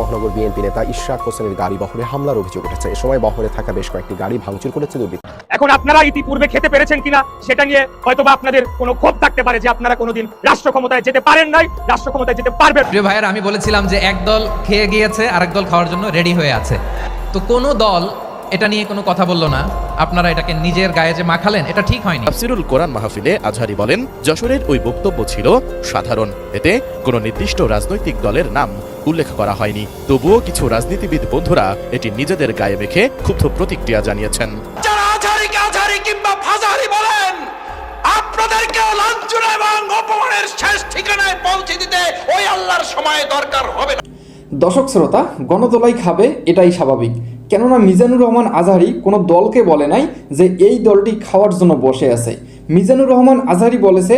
মহানগর বিএনপি নেতা ইশরাক হোসেনের গাড়ি বহরে হামলার অভিযোগ উঠেছে। এ সময় বহরে থাকা বেশ কয়েকটি গাড়ি ভাঙচুর করেছে দুর্বৃত্ত। এখন আপনারা ইতিপূর্বে খেতে পেরেছেন কিনা সেটা নিয়ে হয়তো বা আপনাদের কোনো ক্ষোভ থাকতে পারে যে আপনারা কোনোদিন রাষ্ট্র ক্ষমতায় যেতে পারেন নাই রাষ্ট্র ক্ষমতায় যেতে পারবেন। প্রিয় ভাইয়ের আমি বলেছিলাম যে এক দল খেয়ে গিয়েছে আরেক দল খাওয়ার জন্য রেডি হয়ে আছে। তো কোনো দল এটা নিয়ে কোনো কথা বলল না। আপনারা এটাকে নিজের গায়ে যে মাখালেন এটা ঠিক হয়নি। তাফসিরুল কোরআন মাহফিলে আজহারি বলেন যশোরের ওই বক্তব্য ছিল সাধারণ। এতে কোনো নির্দিষ্ট রাজনৈতিক দলের নাম উল্লেখ করা হয়নি। তবুও কিছু রাজনীতিবিদ বন্ধুরা এটি নিজেদের গায়ে মেখে ক্ষুব্ধ প্রতিক্রিয়া জানিয়েছেন। যারা আঝারিকে আঝারি কিংবা ফাজারি বলেন আপনাদেরকেও লাঞ্ছনা এবং অপমানের শেষ ঠিকানায় পৌঁছে দিতে ওই আল্লাহর সময় দরকার হবে না। দর্শক শ্রোতা গণদোলাই খাবে এটাই স্বাভাবিক। কেননা মিজানুর রহমান আজহারি কোনো দলকে বলে নাই যে এই দলটি খাওয়ার জন্য বসে আছে। মিজানুর রহমান আজহারি বলেছে,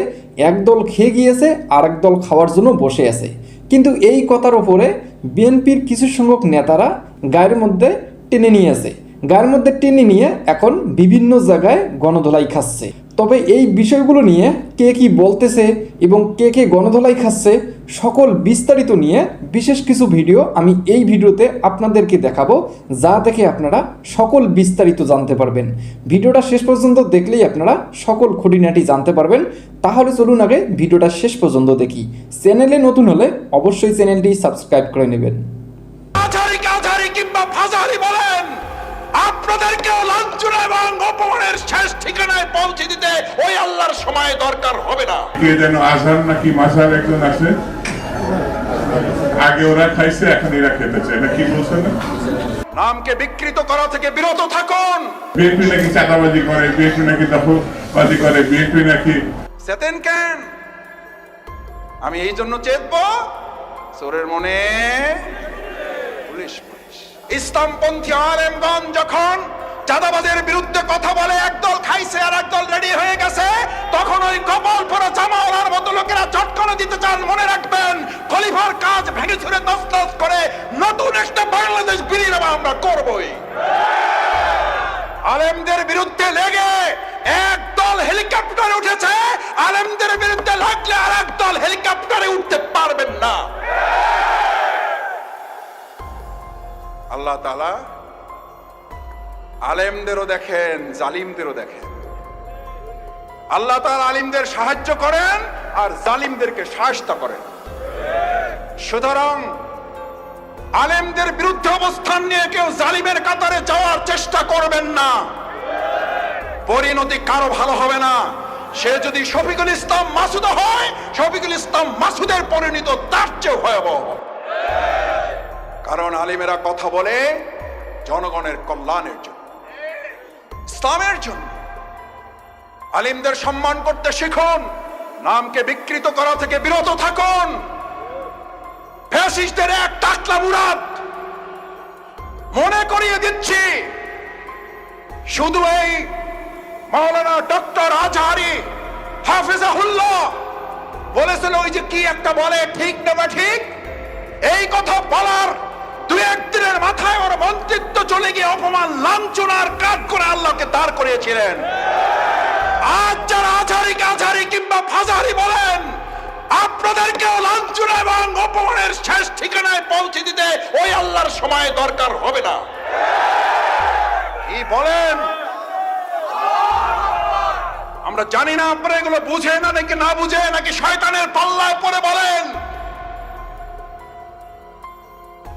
এক দল খেয়ে গিয়েছে আর এক দল খাওয়ার জন্য বসে আছে। কিন্তু এই কথার ওপরে বিএনপির কিছু সংখ্যক নেতারা গায়ের মধ্যে টেনে নিয়েছে গায়ের মধ্যে টেনে নিয়ে এখন বিভিন্ন জায়গায় গণধোলাই খাচ্ছে। তবে এই বিষয়গুলো নিয়ে কে কি বলতেছে এবং কে কে গণধোলাই খাচ্ছে সকল বিস্তারিত নিয়ে বিশেষ কিছু ভিডিও আমি এই ভিডিওতে আপনাদেরকে দেখাবো যা দেখে আপনারা সকল বিস্তারিত জানতে পারবেন। ভিডিওটা শেষ পর্যন্ত দেখলেই আপনারা সকল খুঁটিনাটি জানতে পারবেন। তাহলে চলুন আগে ভিডিওটা শেষ পর্যন্ত দেখি। চ্যানেলে নতুন হলে অবশ্যই চ্যানেলটি সাবস্ক্রাইব করে নেবেন। আঝারিকে কিংবা বলেন আপনাদেরকেও লাঞ্ছনা এবং অপমানের শেষ ঠিকানায় পৌঁছে দিতে ওই আল্লাহর সময় দরকার হবে না। কে যেন আজহার নাকি মাসার একজন আছে আগে ওরা খাইছে এখন এরা খেতেছে এটা কি বলছে না নামকে বিকৃত করা থেকে বিরত থাকুন। বিএনপি নাকি চাঁদাবাজি করে বিএনপি নাকি দখলবাজি করে বিএনপি নাকি চেতেন কেন? আমি এই জন্য চেতব চোরের মনে পুলিশ পুলিশ। ইসলামপন্থী আলেমগণ যখন চাঁদাবাজের বিরুদ্ধে কথা বলে একদল খাইছে আর একদল রেডি হয়ে গেছে, তখন ওই কপাল পরে জামাওয়ালার মতো লোকেরা চটকানো দিতে চান, মনে রাখবেন, খলিফার কাজ ভেঙে ছুড়ে তসতস করে নতুন একটা বাংলাদেশ বিনির্মাণ আমরা, করবই। আলেমদের বিরুদ্ধে লেগে এক দল হেলিকপ্টারে উঠেছে, আলেমদের বিরুদ্ধে লাগলে আর এক দল হেলিকপ্টারে উঠতে পারবেন না। আল্লাহ তালা আলেমদেরও দেখেন, জালিমদেরও দেখেন। আল্লাহ তার আলিমদের সাহায্য করেন আর জালিমদেরকে সাহায্য করেন। সুতরাং আলেমদের বিরুদ্ধে অবস্থান নিয়ে কেউ জালিমের কাতারে যাওয়ার চেষ্টা করবেন না। পরিণতি কারও ভালো হবে না। সে যদি শফিকুল ইসলাম মাসুদ হয়, শফিকুল ইসলাম মাসুদের পরিণত তার চেয়ে ভয়াবহ কারণ আলিমেরা কথা বলে জনগণের কল্যাণের জন্য। ইসলামের জন্য। আলিমদের সম্মান করতে শিখুন, নামকে বিকৃত করা থেকে বিরত থাকুন। ফ্যাসিস্টদের এক টাকলা মুরাদ। মনে করিয়ে দিচ্ছি, শুধু এই মাওলানা ডক্টর আজহারি হাফিজাহুল্লাহ বলেছিল, ওই যে কি একটা বলে, ঠিক না ঠিক? এই কথা বলার দুই একদিনের মাথায় ওর মন্ত্রিত্ব চলে গিয়ে অপমান, লাঞ্ছনার কাজ করে আল্লাহকে দাঁড় করিয়েছিলেন। আজ যারা কিংবা বলেন, আপনাদেরকেও এবং অপমানের শেষ ঠিকানায় পৌঁছে দিতে ওই আল্লাহর সময় দরকার হবে না। কি বলেন? আমরা জানি না আপনারা এগুলো বুঝে না নাকি না বুঝে নাকি শয়তানের পাল্লায় পরে বলেন?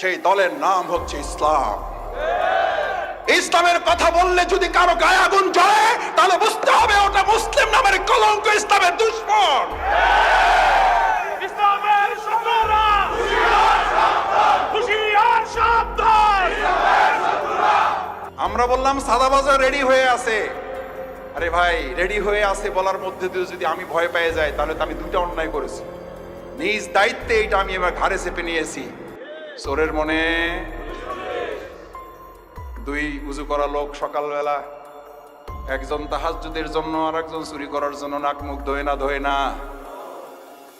সেই দলের নাম হচ্ছে ইসলাম। ইসলামের কথা বললে যদি কারও গায়ে আগুন জ্বলে তাহলে বুঝতে হবে ওটা মুসলিম নামের কলঙ্ক ইসলামের দুশ্মন। আমরা বললাম সাদা সাদাবাজার রেডি হয়ে আছে। আরে ভাই রেডি হয়ে আছে বলার মধ্যে দিয়ে যদি আমি ভয় পেয়ে যাই তাহলে তো আমি দুটো অন্যায় করেছি। নিজ দায়িত্বে এটা আমি এবার ঘাড়ে চেপে নিয়েছি। চোরের মনে দুই উজু করা লোক সকালবেলা, একজন তাহাজ্জুদের জন্য আর একজন চুরি করার জন্য নাক মুখ ধোয় না ধোয় না।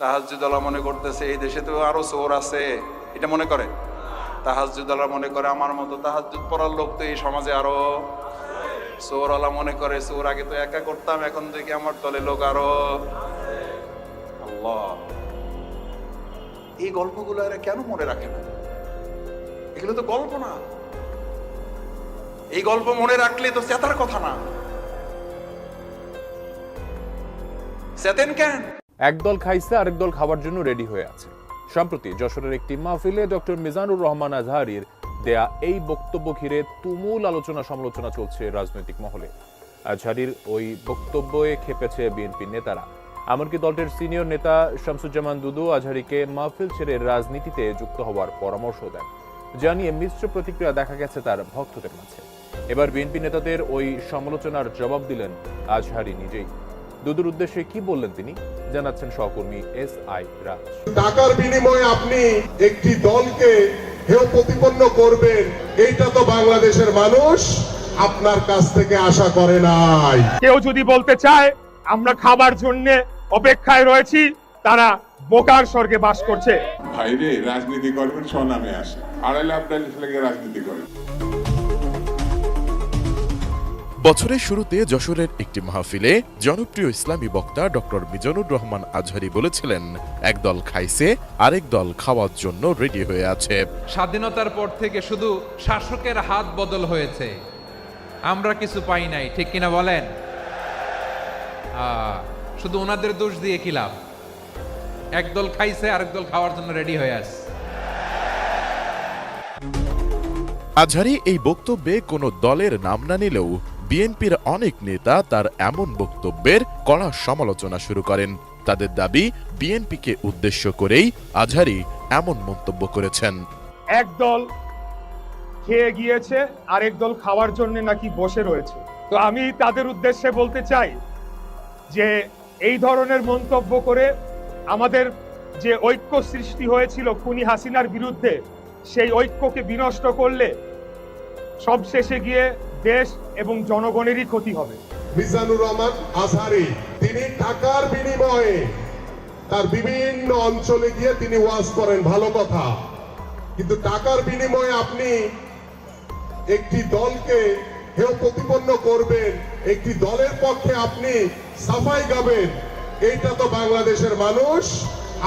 তাহাজ্জুদলা মনে করতেছে, এই দেশে তো আরও চোর আছে। এটা মনে করে? তাহাজ্জুদলা মনে করে, আমার মতো তাহাজ্জুদ পড়ার লোক তো এই সমাজে আরও। চোরওয়ালা মনে করে, চোর আগে তো একা করতাম, এখন দেখি আমার দলে লোক আরও। আল্লাহ। এই গল্পগুলো এরা কেন মনে রাখে না? এগুলো তো গল্প না। এই গল্প মনে রাখলে তো চেতার কথা না। চেতেন কেন? একদল খাইছে, আরেক দল খাবার জন্য রেডি হয়ে আছে। সম্প্রতি যশোরের একটি মাহফিলে ডক্টর মিজানুর রহমান আজহারির দেয়া এই বক্তব্য ঘিরে তুমুল আলোচনা সমালোচনা চলছে রাজনৈতিক মহলে। আজহারির ওই বক্তব্যে খেপেছে বিএনপির নেতারা। এমনকি দলটির সিনিয়র নেতা শামসুজ্জামান দুদু আজহারিকে মাহফিল ছেড়ে রাজনীতিতে যুক্ত হওয়ার পরামর্শ দেন। যা নিয়ে মিশ্র প্রতিক্রিয়া দেখা গেছে তার ভক্তদের মাঝে। এবার বিএনপি নেতাদের ওই সমালোচনার জবাব দিলেন আজহারি নিজেই। দুদুর উদ্দেশ্যে কি বললেন তিনি? জানাচ্ছেন সহকর্মী এস আই রাজ। টাকার বিনিময়ে আপনি একটি দলকে হেয় প্রতিপন্ন করবেন এইটা তো বাংলাদেশের মানুষ আপনার কাছ থেকে আশা করে নাই। কেউ যদি বলতে চায় আমরা খাবার জন্য অপেক্ষায় রয়েছি তারা বোকার স্বর্গে বাস করছে। ভাইরে রাজনীতি করবেন স্বনামে আসে। আড়াইলে আপনার লেগে রাজনীতি করেন বছরের শুরুতে যশোরের একটি মাহফিলে জনপ্রিয় ইসলামী বক্তা ডক্টর মিজানুর রহমান আজহারি বলেছিলেন একদল খাইছে আরেক দল খাওয়ার জন্য রেডি হয়ে আছে। স্বাধীনতার পর থেকে শুধু শাসকের হাত বদল হয়েছে। আমরা কিছু পাই নাই ঠিক কিনা বলেন? আহ, শুধু ওনাদের দোষ দিয়ে কি লাভ? একদল খাইছে আরেক দল খাওয়ার জন্য রেডি হয়ে আছে। আজহারি এই বক্তব্যে কোনো দলের নাম না নিলেও বিএনপির অনেক নেতা তার এমন বক্তব্যের কড়া সমালোচনা শুরু করেন। তাদের দাবি বিএনপিকে উদ্দেশ্য করেই আজহারি এমন মন্তব্য করেছেন। একদল খেয়ে গিয়েছে আরেক দল খাওয়ার জন্য নাকি বসে রয়েছে। তো আমি তাদের উদ্দেশ্যে বলতে চাই যে এই ধরনের মন্তব্য করে আমাদের যে ঐক্য সৃষ্টি হয়েছিল খুনি হাসিনার বিরুদ্ধে, সেই ঐক্যকে বিনষ্ট করলে সব শেষে গিয়ে দেশ এবং জনগণেরই ক্ষতি হবে। মিজানুর রহমান আজহারি, তিনি টাকার বিনিময়ে তার বিভিন্ন অঞ্চলে গিয়ে তিনি ওয়াজ করেন, ভালো কথা। কিন্তু টাকার বিনিময়ে আপনি একটি দলকে হেয় প্রতিপন্ন করবেন, একটি দলের পক্ষে আপনি সাফাই গাবেন। এইটা তো বাংলাদেশের মানুষ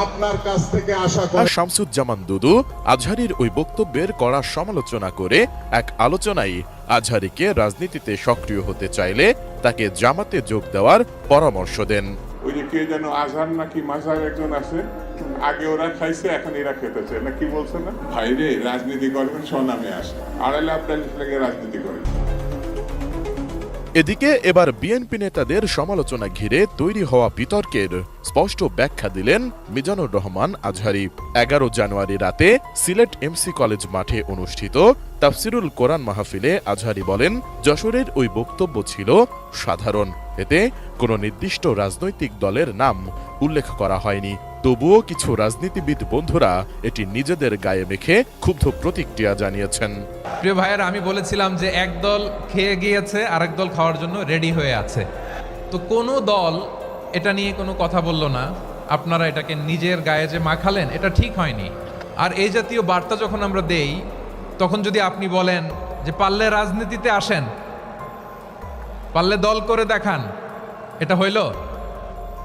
আপনার কাছ থেকে আশা করে। শামসুজ্জামান দুদু আজহারির ওই বক্তব্যের কড়া সমালোচনা করে এক আলোচনায় আজহারিকে রাজনীতিতে সক্রিয় হতে চাইলে তাকে জামাতে যোগ দেওয়ার পরামর্শ দেন। ওই যে কে যেন আজহার নাকি মাঝার একজন আছে আগে ওরা খাইছে এখন এরা খেতেছে। না কি বলছে না? ভাইরে রাজনীতি করবেন স্বনামে আসে আড়াইলে আপনার লেগে রাজনীতি করেন। এদিকে এবার বিএনপি নেতাদের সমালোচনা ঘিরে তৈরি হওয়া বিতর্কের স্পষ্ট ব্যাখ্যা দিলেন মিজানুর রহমান আজহারি। এগারো জানুয়ারি রাতে সিলেট এমসি কলেজ মাঠে অনুষ্ঠিত তাফসিরুল কোরআন মাহফিলে আজহারি বলেন, যশোরের ওই বক্তব্য ছিল সাধারণ। এতে কোনো নির্দিষ্ট রাজনৈতিক দলের নাম উল্লেখ করা হয়নি। তবুও কিছু রাজনীতিবিদ বন্ধুরা এটি নিজেদের গায়ে মেখে ক্ষুব্ধ প্রতিক্রিয়া জানিয়েছেন। প্রিয় ভাইয়েরা, আমি বলেছিলাম যে এক দল খেয়ে গিয়েছে, আরেক দল খাওয়ার জন্য রেডি হয়ে আছে। তো কোনো দল এটা নিয়ে কোনো কথা বলল না। আপনারা এটাকে নিজের গায়ে যে মাখালেন, এটা ঠিক হয়নি। আর এই জাতীয় বার্তা যখন আমরা দেই, তখন যদি আপনি বলেন যে পারলে রাজনীতিতে আসেন, পারলে দল করে দেখান এটা হইল?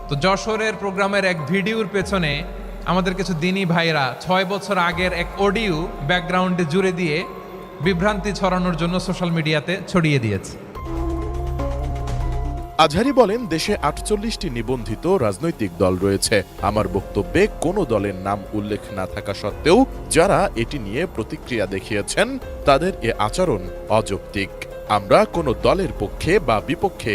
তো যশোরের প্রোগ্রামের এক ভিডিওর পেছনে আমাদের কিছু দিনী ভাইরা ছয় বছর আগের এক অডিও ব্যাকগ্রাউন্ডে জুড়ে দিয়ে বিভ্রান্তি ছড়ানোর জন্য সোশ্যাল মিডিয়াতে ছড়িয়ে দিয়েছে। আজহারি বলেন, দেশে আটচল্লিশটি নিবন্ধিত রাজনৈতিক দল রয়েছে। আমার বক্তব্যে কোনো দলের নাম উল্লেখ না থাকা সত্ত্বেও যারা এটি নিয়ে প্রতিক্রিয়া দেখিয়েছেন, তাদের এ আচরণ অযৌক্তিক। আমরা কোনো দলের পক্ষে বা বিপক্ষে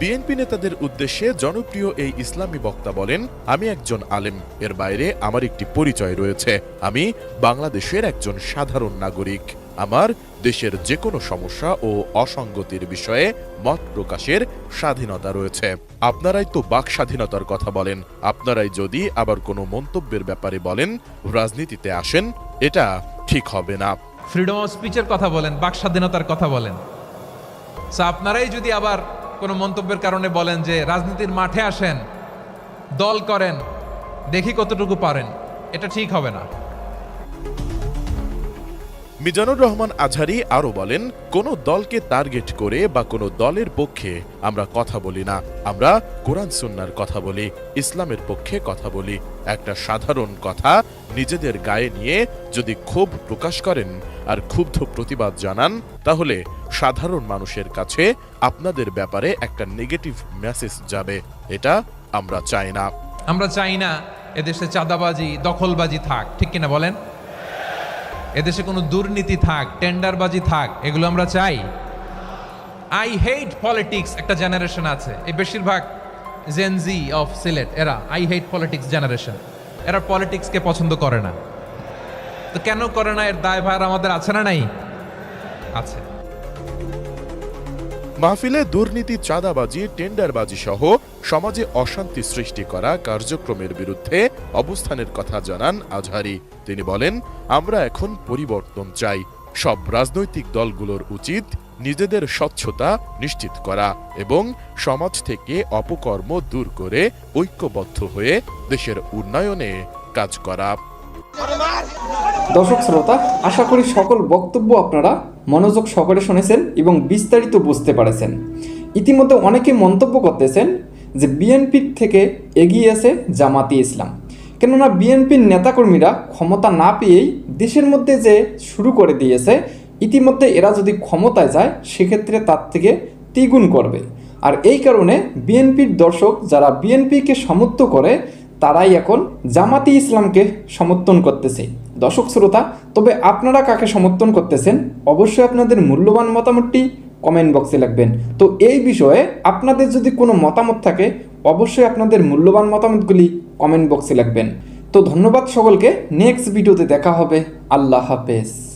বিএনপি নেতাদের উদ্দেশ্যে জনপ্রিয় এই ইসলামী বক্তা বলেন, আমি একজন আলেম। এর বাইরে আমার একটি পরিচয় রয়েছে। আমি বাংলাদেশের একজন সাধারণ নাগরিক। আমার দেশের যে কোনো সমস্যা ও অসঙ্গতির বিষয়ে মত প্রকাশের স্বাধীনতা রয়েছে। আপনারাই তো বাক স্বাধীনতার কথা বলেন। আপনারাই যদি আবার কোনো মন্তব্যের ব্যাপারে বলেন, রাজনীতিতে আসেন, এটা ঠিক হবে না। ফ্রিডম অফ স্পিচের কথা বলেন, বাক স্বাধীনতার কথা বলেন। আপনারাই যদি আবার কোনো মন্তব্যের কারণে বলেন যে রাজনীতির মাঠে আসেন, দল করেন, দেখি কতটুকু পারেন। এটা ঠিক হবে না। মিজানুর রহমান আজহারি আরও বলেন, কোনো দলকে টার্গেট করে বা কোনো দলের পক্ষে আমরা কথা বলি না। আমরা কোরআন সুন্নার কথা বলি, ইসলামের পক্ষে কথা বলি। একটা সাধারণ কথা নিজেদের গায়ে নিয়ে যদি ক্ষোভ প্রকাশ করেন আর ক্ষুব্ধ প্রতিবাদ জানান, তাহলে সাধারণ মানুষের কাছে আপনাদের ব্যাপারে একটা নেগেটিভ মেসেজ যাবে। এটা আমরা চাই না। আমরা চাই না এদেশে চাঁদাবাজি, দখলবাজি থাক। ঠিক কিনা বলেন? এদেশে কোনো দুর্নীতি থাক, টেন্ডারবাজি থাক, এগুলো আমরা চাই। আই হেট পলিটিক্স একটা জেনারেশন আছে। এই বেশিরভাগ জেনজি অফ সিলেট এরা আই হেট পলিটিক্স জেনারেশন এরা পলিটিক্সকে পছন্দ করে না। তো কেন করে না? এর দায়ভার আমাদের আছে না নাই? আছে। মাহফিলে দুর্নীতি, চাঁদাবাজি, টেন্ডারবাজি সহ সমাজে অশান্তি সৃষ্টি করা কার্যক্রমের বিরুদ্ধে অবস্থানের কথা জানান আজহারি। তিনি বলেন, আমরা এখন পরিবর্তন চাই। সব রাজনৈতিক দলগুলোর উচিত নিজেদের স্বচ্ছতা নিশ্চিত করা এবং সমাজ থেকে অপকর্ম দূর করে ঐক্যবদ্ধ হয়ে দেশের উন্নয়নে কাজ করা। দর্শক শ্রোতা, আশা করি সকল বক্তব্য আপনারা মনোযোগ সহকারে শুনেছেন এবং বিস্তারিত বুঝতে পারেছেন। ইতিমধ্যে অনেকে মন্তব্য করতেছেন যে বিএনপির থেকে এগিয়ে আছে জামাতি ইসলাম। কেননা বিএনপির নেতাকর্মীরা ক্ষমতা না পেয়েই দেশের মধ্যে যে শুরু করে দিয়েছে, ইতিমধ্যে এরা যদি ক্ষমতায় যায়, সেক্ষেত্রে তার থেকে দ্বিগুণ করবে। আর এই কারণে বিএনপির দর্শক যারা বিএনপিকে সমর্থ করে, তারাই এখন জামাতি ইসলামকে সমর্থন করতেছে। দর্শক শ্রোতা, তবে আপনারা কাকে সমর্থন করতেছেন? অবশ্যই আপনাদের মূল্যবান মতামতটি কমেন্ট বক্সে লাগবেন তো এই বিষয়ে আপনাদের যদি কোনো মতামত থাকে, অবশ্যই আপনাদের মূল্যবান মতামতগুলি কমেন্ট বক্সে লাগবেন তো ধন্যবাদ সকলকে নেক্সট ভিডিওতে দেখা হবে। আল্লাহ হাফেজ।